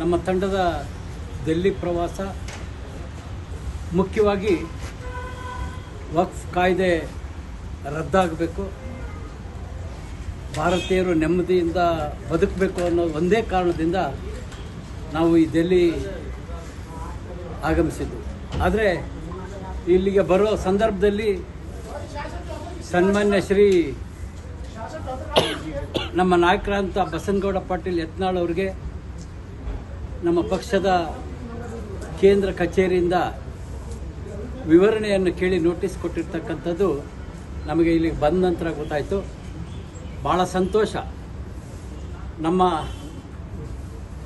ನಮ್ಮ ತಂಡದ ದೆಲ್ಲಿ ಪ್ರವಾಸ ಮುಖ್ಯವಾಗಿ ವಕ್ಫ್ ಕಾಯ್ದೆ ರದ್ದಾಗಬೇಕು. ಭಾರತೀಯರು ನೆಮ್ಮದಿಯಿಂದ ಬದುಕಬೇಕು ಅನ್ನೋ ಒಂದೇ ಕಾರಣದಿಂದ ನಾವು ಈ ದೆಲ್ಲಿ ಆಗಮಿಸಿದ್ದು ಆದರೆ ಇಲ್ಲಿಗೆ ಬರೋ ಸಂದರ್ಭದಲ್ಲಿ ಸನ್ಮಾನ್ಯ ಶ್ರೀ ನಮ್ಮ ನಾಯಕರಾದಂಥ ಬಸನಗೌಡ ಪಾಟೀಲ್ ಯತ್ನಾಳ್ ಅವರಿಗೆ ನಮ್ಮ ಪಕ್ಷದ ಕೇಂದ್ರ ಕಚೇರಿಯಿಂದ ವಿವರಣೆಯನ್ನು ಕೇಳಿ ನೋಟಿಸ್ ಕೊಟ್ಟಿರ್ತಕ್ಕಂಥದ್ದು ನಮಗೆ ಇಲ್ಲಿಗೆ ಬಂದ ನಂತರ ಗೊತ್ತಾಯಿತು. ಭಾಳ ಸಂತೋಷ. ನಮ್ಮ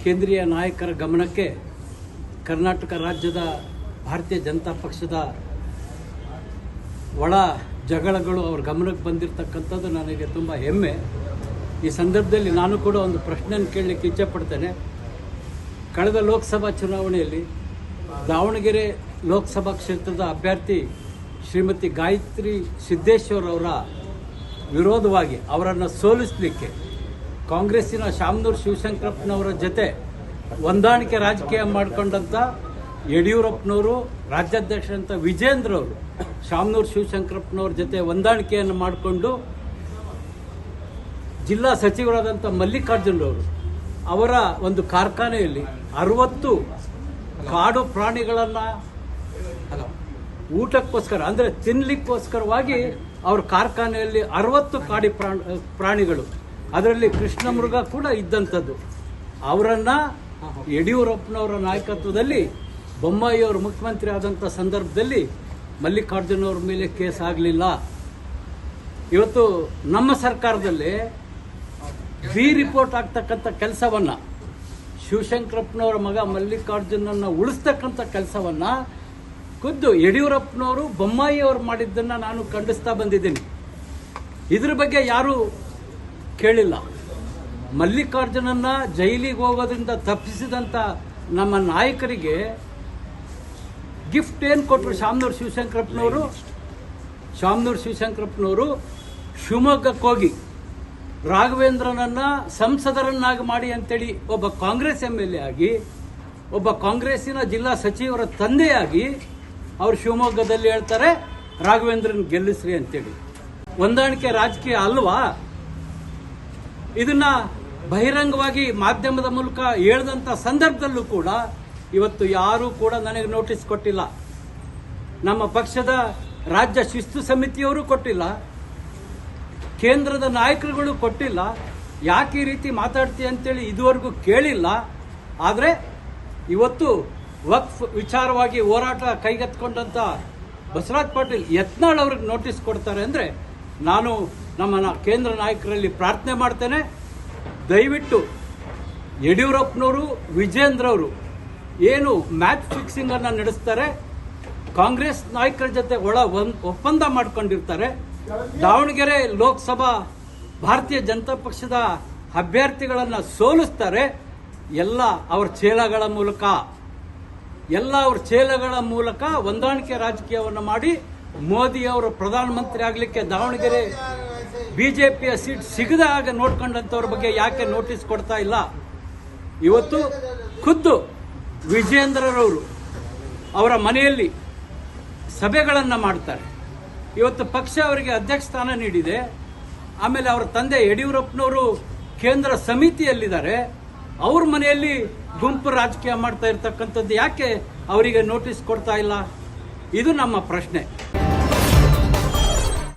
ಕೇಂದ್ರೀಯ ನಾಯಕರ ಗಮನಕ್ಕೆ ಕರ್ನಾಟಕ ರಾಜ್ಯದ ಭಾರತೀಯ ಜನತಾ ಪಕ್ಷದ ಒಳ ಜಗಳಗಳು ಅವ್ರ ಗಮನಕ್ಕೆ ಬಂದಿರತಕ್ಕಂಥದ್ದು ನನಗೆ ತುಂಬ ಹೆಮ್ಮೆ. ಈ ಸಂದರ್ಭದಲ್ಲಿ ನಾನು ಕೂಡ ಒಂದು ಪ್ರಶ್ನೆಯನ್ನು ಕೇಳಲಿಕ್ಕೆ ಇಚ್ಛೆಪಡ್ತೇನೆ ಕಳೆದ ಲೋಕಸಭಾ ಚುನಾವಣೆಯಲ್ಲಿ ದಾವಣಗೆರೆ ಲೋಕಸಭಾ ಕ್ಷೇತ್ರದ ಅಭ್ಯರ್ಥಿ ಶ್ರೀಮತಿ ಗಾಯತ್ರಿ ಸಿದ್ದೇಶ್ವರ್ ಅವರ ವಿರೋಧವಾಗಿ ಅವರನ್ನು ಸೋಲಿಸಲಿಕ್ಕೆ ಕಾಂಗ್ರೆಸ್ಸಿನ ಶಾಮನೂರು ಶಿವಶಂಕರಪ್ಪನವರ ಜೊತೆ ಹೊಂದಾಣಿಕೆ ರಾಜಕೀಯ ಮಾಡಿಕೊಂಡಂಥ ಯಡಿಯೂರಪ್ಪನವರು ರಾಜ್ಯಾಧ್ಯಕ್ಷರಂಥ ವಿಜೇಂದ್ರ ಅವರು ಶಾಮನೂರು ಶಿವಶಂಕರಪ್ಪನವ್ರ ಜೊತೆ ಹೊಂದಾಣಿಕೆಯನ್ನು ಮಾಡಿಕೊಂಡು ಜಿಲ್ಲಾ ಸಚಿವರಾದಂಥ ಮಲ್ಲಿಕಾರ್ಜುನರವರು ಅವರ ಒಂದು ಕಾರ್ಖಾನೆಯಲ್ಲಿ ಅರವತ್ತು ಕಾಡು ಪ್ರಾಣಿಗಳನ್ನು ಊಟಕ್ಕೋಸ್ಕರ, ಅಂದರೆ ತಿನ್ನಲಿಕ್ಕೋಸ್ಕರವಾಗಿ ಅವ್ರ ಕಾರ್ಖಾನೆಯಲ್ಲಿ ಅರವತ್ತು ಕಾಡಿ ಪ್ರಾಣ, ಪ್ರಾಣಿಗಳು. ಅದರಲ್ಲಿ ಕೃಷ್ಣ ಮೃಗ ಕೂಡ ಇದ್ದಂಥದ್ದು. ಅವರನ್ನ ಯಡಿಯೂರಪ್ಪನವರ ನಾಯಕತ್ವದಲ್ಲಿ, ಬೊಮ್ಮಾಯಿಯವರು ಮುಖ್ಯಮಂತ್ರಿ ಆದಂಥ ಸಂದರ್ಭದಲ್ಲಿ ಮಲ್ಲಿಕಾರ್ಜುನವ್ರ ಮೇಲೆ ಕೇಸ್ ಆಗಲಿಲ್ಲ. ಇವತ್ತು ನಮ್ಮ ಸರ್ಕಾರದಲ್ಲಿ ಬಿ ರಿಪೋರ್ಟ್ ಆಗ್ತಕ್ಕಂಥ ಕೆಲಸವನ್ನ ಶಿವಶಂಕರಪ್ಪನವರ ಮಗ ಮಲ್ಲಿಕಾರ್ಜುನನ್ನು ಉಳಿಸ್ತಕ್ಕಂಥ ಕೆಲಸವನ್ನ ಖುದ್ದು ಯಡಿಯೂರಪ್ಪನವರು ಬೊಮ್ಮಾಯಿ ಅವರು ಮಾಡಿದ್ದನ್ನ ನಾನು ಖಂಡಿಸ್ತಾ ಬಂದಿದ್ದೀನಿ. ಇದ್ರ ಬಗ್ಗೆ ಯಾರು ಕೇಳಿಲ್ಲ. ಮಲ್ಲಿಕಾರ್ಜುನನ್ನ ಜೈಲಿಗೆ ಹೋಗೋದ್ರಿಂದ ತಪ್ಪಿಸಿದಂಥ ನಮ್ಮ ನಾಯಕರಿಗೆ ಗಿಫ್ಟ್ ಏನು ಕೊಟ್ಟರು ಶಾಮನೂರು ಶಿವಶಂಕರಪ್ಪನವರು? ಶಾಮನೂರು ಶಿವಶಂಕರಪ್ಪನವರು ಶಿವಮೊಗ್ಗಕ್ಕೆ ಹೋಗಿ ರಾಘವೇಂದ್ರನನ್ನ ಸಂಸದರನ್ನಾಗಿ ಮಾಡಿ ಅಂತೇಳಿ ಒಬ್ಬ ಕಾಂಗ್ರೆಸ್ ಎಂ ಎಲ್ ಎ ಆಗಿ, ಒಬ್ಬ ಕಾಂಗ್ರೆಸ್ಸಿನ ಜಿಲ್ಲಾ ಸಚಿವರ ತಂದೆಯಾಗಿ ಅವರು ಶಿವಮೊಗ್ಗದಲ್ಲಿ ಹೇಳ್ತಾರೆ, ರಾಘವೇಂದ್ರನ್ ಗೆಲ್ಲಿಸ್ರಿ ಅಂತೇಳಿ. ಹೊಂದಾಣಿಕೆ ರಾಜಕೀಯ ಅಲ್ವಾ? ಇದನ್ನ ಬಹಿರಂಗವಾಗಿ ಮಾಧ್ಯಮದ ಮೂಲಕ ಹೇಳ್ದಂಥ ಸಂದರ್ಭದಲ್ಲೂ ಕೂಡ ಇವತ್ತು ಯಾರೂ ಕೂಡ ನನಗೆ ನೋಟಿಸ್ ಕೊಟ್ಟಿಲ್ಲ. ನಮ್ಮ ಪಕ್ಷದ ರಾಜ್ಯ ಶಿಸ್ತು ಸಮಿತಿಯವರು ಕೊಟ್ಟಿಲ್ಲ. ಕೇಂದ್ರದ ನಾಯಕರುಗಳು ಕೊಟ್ಟಿಲ್ಲ. ಯಾಕೆ ಈ ರೀತಿ ಮಾತಾಡ್ತೀಯ ಅಂತೇಳಿ ಇದುವರೆಗೂ ಕೇಳಿಲ್ಲ. ಆದರೆ ಇವತ್ತು ವಕ್ಫ್ ವಿಚಾರವಾಗಿ ಹೋರಾಟ ಕೈಗೆತ್ಕೊಂಡಂಥ ಬಸವರಾಜ್ ಪಾಟೀಲ್ ಯತ್ನಾಳ್ ಅವ್ರಿಗೆ ನೋಟಿಸ್ ಕೊಡ್ತಾರೆ ಅಂದರೆ ನಾನು ನಮ್ಮ ಕೇಂದ್ರ ನಾಯಕರಲ್ಲಿ ಪ್ರಾರ್ಥನೆ ಮಾಡ್ತೇನೆ. ದಯವಿಟ್ಟು ಯಡಿಯೂರಪ್ಪನವರು ವಿಜೇಂದ್ರ ಅವರು ಏನು ಮ್ಯಾಚ್ ಫಿಕ್ಸಿಂಗನ್ನು ನಡೆಸ್ತಾರೆ ಕಾಂಗ್ರೆಸ್ ನಾಯಕರ ಜೊತೆ ಒಳ ಒಪ್ಪಂದ ಮಾಡ್ಕೊಂಡಿರ್ತಾರೆ. ದಾವಣಗೆರೆ ಲೋಕಸಭಾ ಭಾರತೀಯ ಜನತಾ ಪಕ್ಷದ ಅಭ್ಯರ್ಥಿಗಳನ್ನು ಸೋಲಿಸ್ತಾರೆ. ಎಲ್ಲ ಅವ್ರ ಚೇಲಗಳ ಮೂಲಕ, ಎಲ್ಲ ಅವ್ರ ಚೇಲಗಳ ಮೂಲಕ ಹೊಂದಾಣಿಕೆ ರಾಜಕೀಯವನ್ನು ಮಾಡಿ ಮೋದಿ ಅವರು ಪ್ರಧಾನಮಂತ್ರಿ ಆಗಲಿಕ್ಕೆ ದಾವಣಗೆರೆ ಬಿಜೆಪಿಯ ಸೀಟ್ ಸಿಗದ ಹಾಗೆ ನೋಡ್ಕೊಂಡಂಥವ್ರ ಬಗ್ಗೆ ಯಾಕೆ ನೋಟಿಸ್ ಕೊಡ್ತಾ ಇಲ್ಲ? ಇವತ್ತು ಖುದ್ದು ವಿಜೇಂದ್ರರವರು ಅವರ ಮನೆಯಲ್ಲಿ ಸಭೆಗಳನ್ನು ಮಾಡ್ತಾರೆ. ಇವತ್ತು ಪಕ್ಷ ಅವರಿಗೆ ಅಧ್ಯಕ್ಷ ಸ್ಥಾನ ನೀಡಿದೆ. ಆಮೇಲೆ ಅವರ ತಂದೆ ಯಡಿಯೂರಪ್ಪನವರು ಕೇಂದ್ರ ಸಮಿತಿಯಲ್ಲಿದ್ದಾರೆ. ಅವ್ರ ಮನೆಯಲ್ಲಿ ಗುಂಪು ರಾಜಕೀಯ ಮಾಡ್ತಾ ಇರ್ತಕ್ಕಂಥದ್ದು ಯಾಕೆ ಅವರಿಗೆ ನೋಟಿಸ್ ಕೊಡ್ತಾ ಇಲ್ಲ? ಇದು ನಮ್ಮ ಪ್ರಶ್ನೆ.